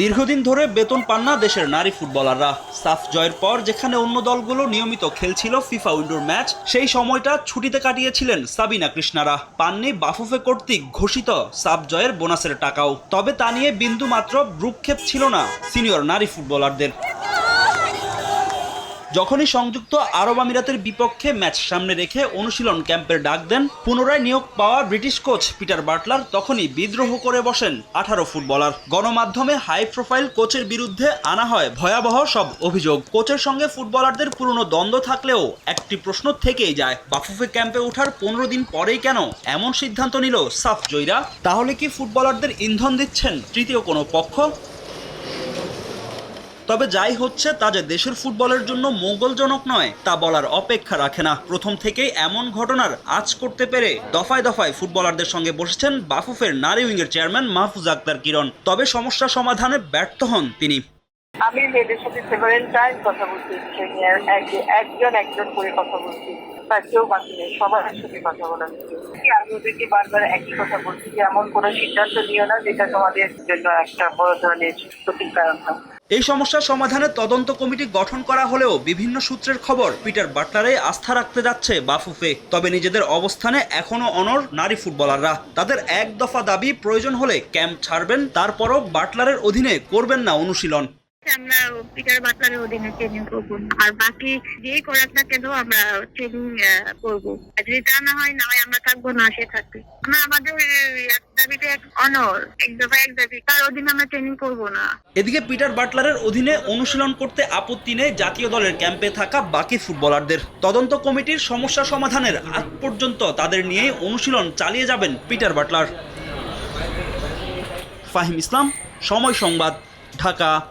দীর্ঘদিন ধরে বেতন পান না দেশের নারী ফুটবলাররা। সাফ জয়ের পর যেখানে অন্য দলগুলো নিয়মিত খেলছিল ফিফা উইন্ডোর ম্যাচ, সেই সময়টা ছুটিতে কাটিয়েছিলেন সাবিনা কৃষ্ণারা। পাননি বাফুফে কর্তৃক ঘোষিত সাফ জয়ের বোনাসের টাকাও। তবে তা নিয়ে বিন্দু মাত্র ভ্রুক্ষেপ ছিল না সিনিয়র নারী ফুটবলারদের। যখনই সংযুক্ত আরব আমিরাতের বিপক্ষে ম্যাচ সামনে রেখে অনুশীলন ক্যাম্পের ডাক দেন, পুনরায় নিয়োগ পাওয়া ব্রিটিশ কোচ পিটার বাটলার, তখনই বিদ্রোহ করে বসেন আঠারো ফুটবলার। গণমাধ্যমে হাই প্রোফাইল কোচের বিরুদ্ধে আনা হয় ভয়াবহ সব অভিযোগ। কোচের সঙ্গে ফুটবলারদের পুরনো দ্বন্দ্ব থাকলেও একটি প্রশ্ন থেকেই যায়, বাফুফে ক্যাম্পে ওঠার পনেরো দিন পরেই কেন এমন সিদ্ধান্ত নিল সাফ জয়রা? তাহলে কি ফুটবলারদের ইন্ধন দিচ্ছেন তৃতীয় কোনো পক্ষ? তবে যাই হচ্ছে তা যে দেশের ফুটবলের জন্য মঙ্গলজনক নয়, তা বলার অপেক্ষা রাখে না। প্রথম থেকেই এমন ঘটনার আজ করতে পেরে দফায় দফায় ফুটবলারদের সঙ্গে বসেছেন বাফুফের নারী উইংয়ের চেয়ারম্যান মাহফুজ আক্তার কিরণ। তবে সমস্যা সমাধানে ব্যর্থ হন তিনি। আমি মেয়েদের সাথে সেভারেল টাইম কথা বলছি একজন একজন করে কথা বলছি তার কেউ বাকি নেই সবার সাথে কথা বলা হচ্ছে। আমি ওদেরকে বারবার একই কথা বলছি যে এমন কোনো সিদ্ধান্ত নিও না যেটা তোমাদের জন্য একটা বড় ধরনের ক্ষতির কারণ হয়। এই সমস্যা সমাধানে তদন্ত কমিটি গঠন করা হলেও বিভিন্ন সূত্রের খবর পিটার বাটলারে আস্থা রাখতে যাচ্ছে বাফুফে। তবে নিজেদের অবস্থানে এখনও অনর নারী ফুটবলাররা। তাদের এক দফা দাবি প্রয়োজন হলে ক্যাম্প ছাড়বেন, তারপরও বাটলারের অধীনে করবেন না অনুশীলন। আমরা পিটার বাটলারের অধীনে ট্রেনিং করব। আর বাকি যেই করার না কেন আমরা ট্রেনিং করব। যদি তা না হয় না হয় আমরা থাকব, না সে থাকবে। আমরা আমাদের ট্রেনিং করব না। এদিকে পিটার বাটলারের অধীনে অনুশীলন করতে আপত্তি নেই জাতীয় দলের ক্যাম্পে থাকা বাকি ফুটবলারদের। তদন্ত কমিটির সমস্যা সমাধানের আগ পর্যন্ত তাদের নিয়েই অনুশীলন চালিয়ে যাবেন পিটার বাটলার। ফাহিম ইসলাম, সময় সংবাদ, ঢাকা।